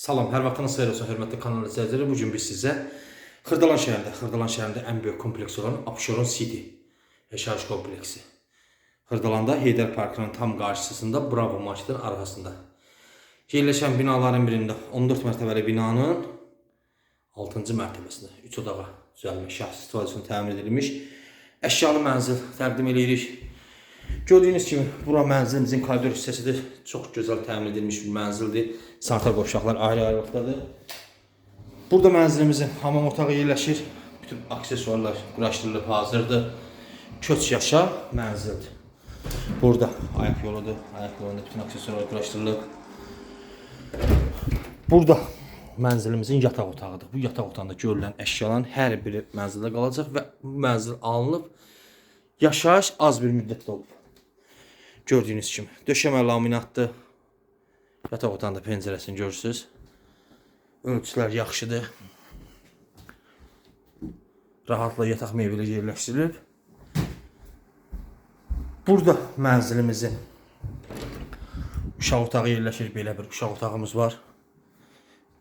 Salam, hər vaxtınız xeyir olsun, hörmətli kanal izləyiciləri. Bu gün biz sizə Xırdalan şəhərində, Xırdalan şəhərində ən böyük kompleks olan Abşeron City yaşayış kompleksi. Xırdalanda Heydər Parkının tam qarşısında Bravo marketin arxasında yerləşən binaların birində 14 mərtəbəli binanın 6-cı mərtəbəsində 3 odağa düzəlmiş, şəxsi istifadə üçün təmin edilmiş əşyalı mənzil təqdim edirik. Gördüyünüz kimi bura mənzilimizin koridor hissəsidir. Çox gözəl təmin edilmiş bir mənzildir. Sanitar qovşaqlar ayrı-ayrılıqdadır. Burada mənzilimizin hamam otağı yerləşir. Bütün aksesuarlar quraşdırılıb hazırdır. Köç yaşa mənzildir. Burada ayaq yoludur. Ayaq yolunda bütün aksesuarlar quraşdırılıb. Burada mənzilimizin yataq otağıdır. Bu yataq otağında görülən əşyaların hər biri mənzildə qalacaq və mənzil alınıb yaşayış az bir müddətdə olub. Gördüyünüz kimi döşəmə laminatdır. Yataq otağında pəncərəsini görürsüz. Ölçülər yaxşıdır. Rahatla yataq mebeli yerləşdirilib. Burada mənzilimizin uşaq otağı yerləşir. Belə bir uşaq otağımız var.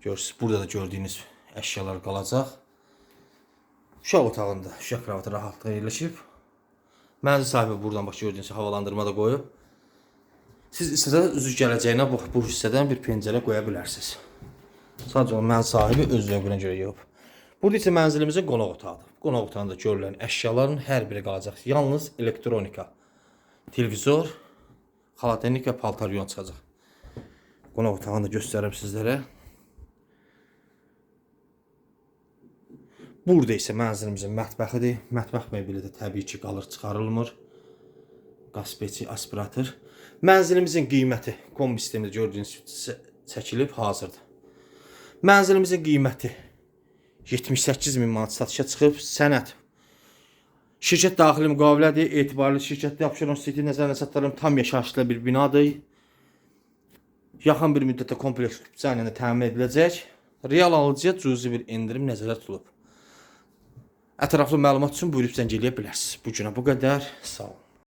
Görürsüz, burada da gördüyünüz əşyalar qalacaq. Uşaq otağında uşaq kravatı rahatlıqla yerləşib. Mənzil sahibi buradan bax gördüyünüz havalandırma da qoyub. Siz istəsəniz üzü gələcəyinə bu, bu hissədən bir pəncərə qoya bilərsiniz. Sadəcə o mənzil sahibi öz zövqünə görə yığıb. Burada isə mənzilimizin qonaq otağıdır. Qonaq otağında görülən əşyaların hər biri qalacaq. Yalnız elektronika, televizor, xaladenik və paltaryon çıxacaq. Qonaq otağını da göstərim sizlərə. Burada isə mənzilimizin mətbəxidir. Mətbəx mebeli də təbii ki, qalır çıxarılmır. Qaz peçi, aspirator. Mənzilimizin qiyməti kombi sistemində gördüyünüz çəkilib hazırdır. Mənzilimizin qiyməti 78 min manat satışa çıxıb. Sənəd Şirkət daxili müqavilədir. Etibarlı şirkətdə Abşeron City nəzərdə çatdırılmış tam yaşayışlı bir binadır. Yaxın bir müddətdə kompleks ilə təmin ediləcək. Real alıcıya cüzi bir endirim nəzərdə tutulub. Ətraflı məlumat üçün buyurub zəng eləyə bilərsiniz. Bu günə bu qədər. Sağ olun.